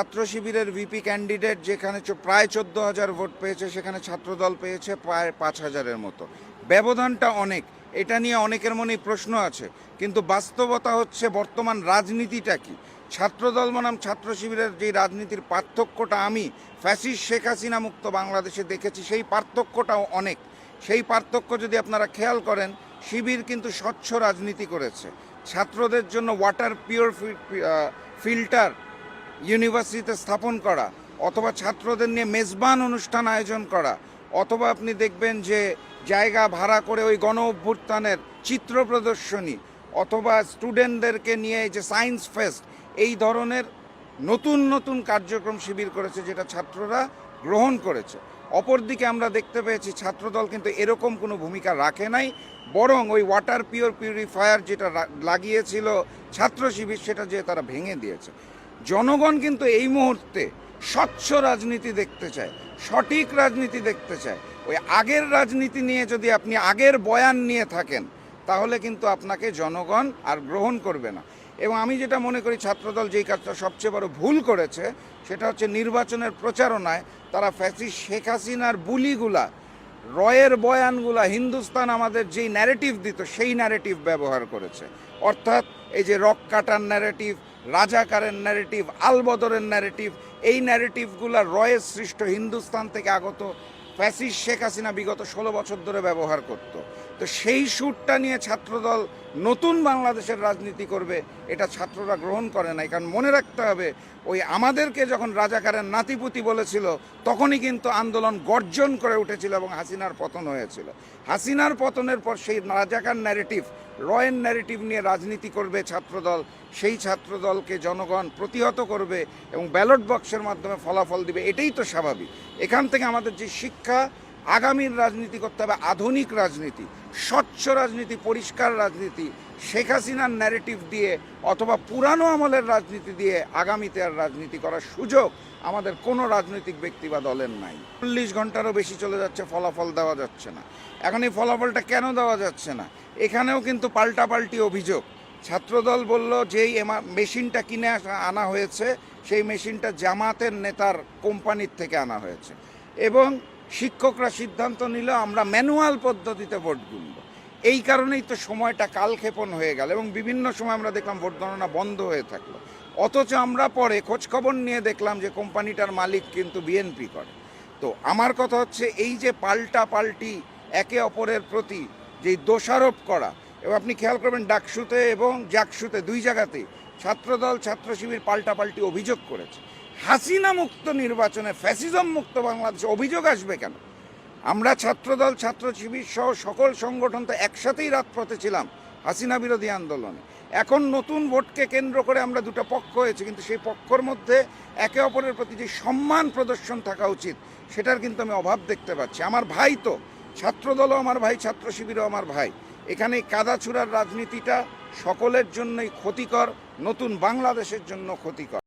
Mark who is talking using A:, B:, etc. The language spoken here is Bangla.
A: ছাত্র শিবিরের ভিপি ক্যান্ডিডেট যেখানে প্রায় চোদ্দ হাজার ভোট পেয়েছে, সেখানে ছাত্রদল পেয়েছে প্রায় পাঁচ হাজারের মতো। ব্যবধানটা অনেক, এটা নিয়ে অনেকের মনেই প্রশ্ন আছে, কিন্তু বাস্তবতা হচ্ছে বর্তমান রাজনীতিটা কি? ছাত্রদল বনাম ছাত্র শিবিরের যে রাজনীতির পার্থক্যটা আমি ফ্যাসিস শেখ হাসিনা মুক্ত বাংলাদেশে দেখেছি, সেই পার্থক্যটাও অনেক। সেই পার্থক্য যদি আপনারা খেয়াল করেন, শিবির কিন্তু স্বচ্ছ রাজনীতি করেছে। ছাত্রদের জন্য ওয়াটার পিওর ফিল্টার ইউনিভার্সিটিতে স্থাপন করা, অথবা ছাত্রদের নিয়ে মেজবান অনুষ্ঠান আয়োজন করা, অথবা আপনি দেখবেন যে জায়গা ভাড়া করে ওই গণ অভ্যুত্থানের চিত্র প্রদর্শনী, অথবা স্টুডেন্টদেরকে নিয়ে যে সায়েন্স ফেস্ট, এই ধরনের নতুন নতুন কার্যক্রম শিবির করেছে যেটা ছাত্ররা গ্রহণ করেছে। অপরদিকে আমরা দেখতে পেয়েছি ছাত্রদল কিন্তু এরকম কোনো ভূমিকা রাখে নাই, বরং ওই ওয়াটার পিওর পিউরিফায়ার যেটা লাগিয়েছিল ছাত্র শিবির সেটা যে তারা ভেঙে দিয়েছে। জনগণ কিন্তু এই মুহূর্তে স্বচ্ছ রাজনীতি দেখতে চায়, সঠিক রাজনীতি দেখতে চায়। ওই আগের রাজনীতি নিয়ে যদি আপনি আগের বয়ান নিয়ে থাকেন, তাহলে কিন্তু আপনাকে জনগণ আর গ্রহণ করবে না। এবং আমি যেটা মনে করি, ছাত্রদল যেই কাজটা সবচেয়ে বড় ভুল করেছে, সেটা হচ্ছে নির্বাচনের প্রচারণায় তারা ফ্যাসি শেখ হাসিনার বুলিগুলা, রয়ের বয়ানগুলা, হিন্দুস্তান আমাদের যেই ন্যারেটিভ দিত, সেই ন্যারেটিভ ব্যবহার করেছে। অর্থাৎ এই যে রক কাটার ন্যারেটিভ রাজাকারের ন্যারেটিভ আলবদরের ন্যারেটিভ এই ন্যারেটিভগুলো রয়ের সৃষ্ট হিন্দুস্তান থেকে আগত ফ্যাসিস শেখ হাসিনা বিগত ষোলো বছর ধরে ব্যবহার করত। তো সেই সুরটা নিয়ে ছাত্রদল নতুন বাংলাদেশের রাজনীতি করবে, এটা ছাত্ররা গ্রহণ করে নাই। কারণ মনে রাখতে হবে, ওই আমাদেরকে যখন রাজাকারের নাতিপুতি বলেছিল, তখনই কিন্তু আন্দোলন গর্জন করে উঠেছিল এবং হাসিনার পতন হয়েছিল। হাসিনার পতনের পর সেই রাজাকার ন্যারেটিভ রয়ের ন্যারেটিভ নিয়ে রাজনীতি করবে ছাত্রদল, সেই ছাত্রদলকে জনগণ প্রতিহত করবে এবং ব্যালট বক্সের মাধ্যমে ফলাফল দিবে, এটাই তো স্বাভাবিক। এখান থেকে আমাদের যে শিক্ষা আগামীর রাজনীতি করতে হবে আধুনিক রাজনীতি, স্বচ্ছ রাজনীতি, পরিষ্কার রাজনীতি, শেখ হাসিনার ন্যারেটিভ দিয়ে অথবা পুরানো আমলের রাজনীতি দিয়ে আগামীতে আর রাজনীতি করার সুযোগ আমাদের কোনো রাজনৈতিক ব্যক্তি বা দলের নাই। চল্লিশ ঘন্টারও বেশি চলে যাচ্ছে, ফলাফল দেওয়া যাচ্ছে না। এখন এই ফলাফলটা কেন দেওয়া যাচ্ছে না? এখানেও কিন্তু পাল্টাপাল্টি অভিযোগ। ছাত্রদল বলল, যেই মেশিনটা কিনে আনা হয়েছে, সেই মেশিনটা জামাতের নেতার কোম্পানির থেকে আনা হয়েছে। এবং শিক্ষকরা সিদ্ধান্ত নিল, আমরা ম্যানুয়াল পদ্ধতিতে ভোট গুনব। এই কারণেই তো সময়টা কালক্ষেপণ হয়ে গেল এবং বিভিন্ন সময় আমরা দেখলাম ভোট গণনা বন্ধ হয়ে থাকল। অথচ আমরা পরে খোঁজখবর নিয়ে দেখলাম যে কোম্পানিটার মালিক কিন্তু বিএনপি করে। তো আমার কথা হচ্ছে, এই যে পাল্টা পাল্টি, একে অপরের প্রতি যেই দোষারোপ করা, এবং আপনি খেয়াল করবেন ডাকসুতে এবং জাকসুতে দুই জায়গাতেই ছাত্রদল ছাত্র শিবির পাল্টাপাল্টি অভিযোগ করেছে। হাসিনা মুক্ত নির্বাচনে ফ্যাসিজম মুক্ত বাংলাদেশে অভিযোগ আসবে কেন? আমরা ছাত্রদল, ছাত্র শিবির সহ সকল সংগঠন তো একসাথেই রাজপথে ছিলাম হাসিনা বিরোধী আন্দোলনে। এখন নতুন ভোটকে কেন্দ্র করে আমরা দুটো পক্ষ হয়েছে, কিন্তু সেই পক্ষর মধ্যে একে অপরের প্রতি যে সম্মান প্রদর্শন থাকা উচিত, সেটার কিন্তু আমি অভাব দেখতে পাচ্ছি। আমার ভাই তো, ছাত্রদলও আমার ভাই, ছাত্র শিবিরও আমার ভাই। এখানে এই কাদাছুড়ার রাজনীতিটা সকলের জন্যই ক্ষতিকর, নতুন বাংলাদেশের জন্য ক্ষতিকর।